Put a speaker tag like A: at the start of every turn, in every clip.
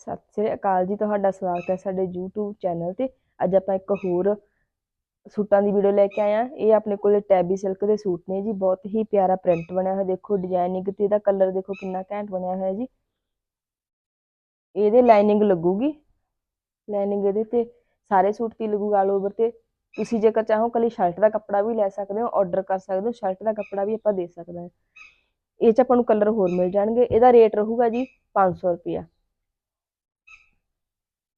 A: ਸਤਿ ਸ੍ਰੀ ਅਕਾਲ ਜੀ, ਤੁਹਾਡਾ ਸਵਾਗਤ ਹੈ ਸਾਡੇ YouTube ਚੈਨਲ ਤੇ। ਅੱਜ ਆਪਾਂ ਇੱਕ ਹੋਰ ਸੂਟਾਂ ਦੀ ਵੀਡੀਓ ਲੈ ਕੇ ਆਏ ਆ ਇਹ ਆਪਣੇ ਕੋਲੇ ਟੈਬੀ ਸਿਲਕ ਦੇ ਸੂਟ ਨੇ ਜੀ। ਬਹੁਤ ਹੀ ਪਿਆਰਾ ਪ੍ਰਿੰਟ ਬਣਿਆ ਹੋਇਆ। ਦੇਖੋ ਡਿਜ਼ਾਈਨਿੰਗ ਤੇ ਇਹਦਾ ਕਲਰ ਦੇਖੋ ਕਿੰਨਾ ਘੈਂਟ ਬਣਿਆ ਹੋਇਆ ਜੀ। ਇਹਦੇ ਲਾਈਨਿੰਗ ਲੱਗੂਗੀ। ਲਾਈਨਿੰਗ ਇਹਦੇ ਤੇ ਸਾਰੇ ਸੂਟ ਤੇ ਲੱਗੂਗਾ ਆਲ ਓਵਰ ਤੇ। ਤੁਸੀਂ ਜੇਕਰ ਚਾਹੋ ਕੱਲੀ ਸ਼ਰਟ ਦਾ ਕੱਪੜਾ ਵੀ ਲੈ ਸਕਦੇ ਹੋ ਆਰਡਰ ਕਰ ਸਕਦੇ ਹੋ। ਸ਼ਰਟ ਦਾ ਕੱਪੜਾ ਵੀ ਆਪਾਂ ਦੇ ਸਕਦੇ ਹਾਂ। ਇਹ ਚ ਆਪਾਂ ਨੂੰ ਕਲਰ ਹੋਰ ਮਿਲ ਜਾਣਗੇ। ਇਹਦਾ ਰੇਟ ਰਹੂਗਾ ਜੀ 500 ਰੁਪਿਆ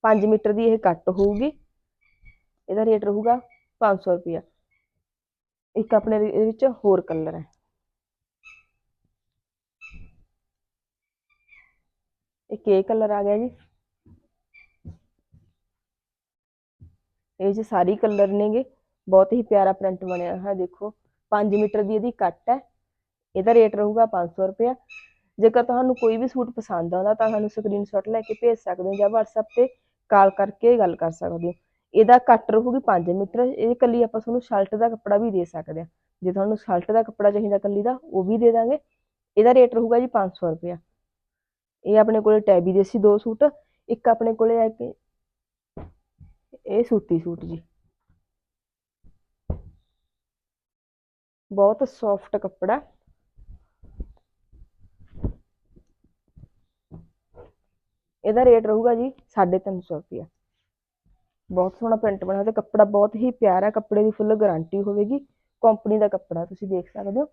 A: 5 ਮੀਟਰ ਦੀ ਇਹ ਕੱਟ ਹੋਊਗੀ। ਇਹਦਾ ਰੇਟ ਰਹੂਗਾ 500 ਰੁਪਿਆ ਇੱਕ ਆਪਣੇ ਇਹਦੇ ਵਿੱਚ ਹੋਰ ਕਲਰ ਹੈ। ਇੱਕ ਇਹ ਕਲਰ ਆ ਗਿਆ ਜੀ। ਇਹ ਚ ਸਾਰੀ ਕਲਰ ਨੇਗੇ। ਬਹੁਤ ਹੀ ਪਿਆਰਾ ਪ੍ਰਿੰਟ ਬਣਿਆ ਹੈ ਦੇਖੋ। 5 ਮੀਟਰ ਦੀ ਇਹਦੀ ਕੱਟ ਹੈ। ਇਹਦਾ ਰੇਟ ਰਹੂਗਾ 500 ਰੁਪਿਆ ਜੇਕਰ ਤੁਹਾਨੂੰ ਕੋਈ ਵੀ ਸੂਟ ਪਸੰਦ ਆਉਂਦਾ ਤਾਂ ਸਾਨੂੰ ਸਕਰੀਨਸ਼ਾਟ ਲੈ ਕੇ ਭੇਜ ਸਕਦੇ ਹੋ ਜਾਂ WhatsApp ਤੇ ਕਾਲ ਕਰਕੇ ਗੱਲ ਕਰ ਸਕਦੇ ਹੋ। ਇਹਦਾ ਕੱਟ ਰਹੂਗੀ 5 ਮੀਟਰ, ਇਹ ਕੱਲੀ ਆਪਾਂ ਤੁਹਾਨੂੰ ਸ਼ਰਟ ਦਾ ਕੱਪੜਾ ਵੀ ਦੇ ਸਕਦੇ ਹਾਂ। ਜੇ ਤੁਹਾਨੂੰ ਸ਼ਰਟ ਦਾ ਕੱਪੜਾ ਚਾਹੀਦਾ ਕੱਲੀ ਦਾ, ਉਹ ਵੀ ਦੇ ਦਾਂਗੇ। ਇਹਦਾ ਰੇਟ ਰਹੂਗਾ ਜੀ 500 ਰੁਪਇਆ। ਇਹ ਆਪਣੇ ਕੋਲੇ ਟੈਬੀ ਦੇ ਸੀ ਦੋ ਸੂਟ, ਇੱਕ ਆਪਣੇ ਕੋਲੇ ਆ ਕੇ ਇਹ ਸੂਤੀ ਸੂਟ ਜੀ। ਬਹੁਤ ਸੌਫਟ ਕੱਪੜਾ। ਇਹਦਾ ਰੇਟ ਰਹੂਗਾ ਜੀ 350 ਰੁਪਿਆ ਬਹੁਤ ਸੋਹਣਾ ਪ੍ਰਿੰਟ ਬਣਿਆ ਤੇ ਕੱਪੜਾ ਬਹੁਤ ਹੀ ਪਿਆਰਾ, ਕੱਪੜੇ ਦੀ ਫੁੱਲ ਗਾਰੰਟੀ ਹੋਵੇਗੀ। ਕੰਪਨੀ ਦਾ ਕੱਪੜਾ ਤੁਸੀਂ ਦੇਖ ਸਕਦੇ ਹੋ।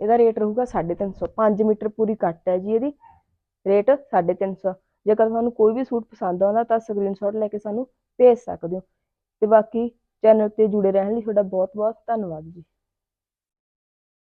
A: ਇਹਦਾ ਰੇਟ ਰਹੂਗਾ 350 5 ਮੀਟਰ ਪੂਰੀ ਕੱਟ ਹੈ ਜੀ ਇਹਦੀ। ਰੇਟ 350 ਜੇਕਰ ਤੁਹਾਨੂੰ ਕੋਈ ਵੀ ਸੂਟ ਪਸੰਦ ਆਉਂਦਾ ਤਾਂ ਸਕਰੀਨਸ਼ਾਟ ਲੈ ਕੇ ਸਾਨੂੰ ਭੇਜ ਸਕਦੇ ਹੋ। ਤੇ ਬਾਕੀ ਚੈਨਲ ਤੇ ਜੁੜੇ ਰਹਿਣ ਲਈ ਤੁਹਾਡਾ ਬਹੁਤ ਬਹੁਤ ਧੰਨਵਾਦ ਜੀ।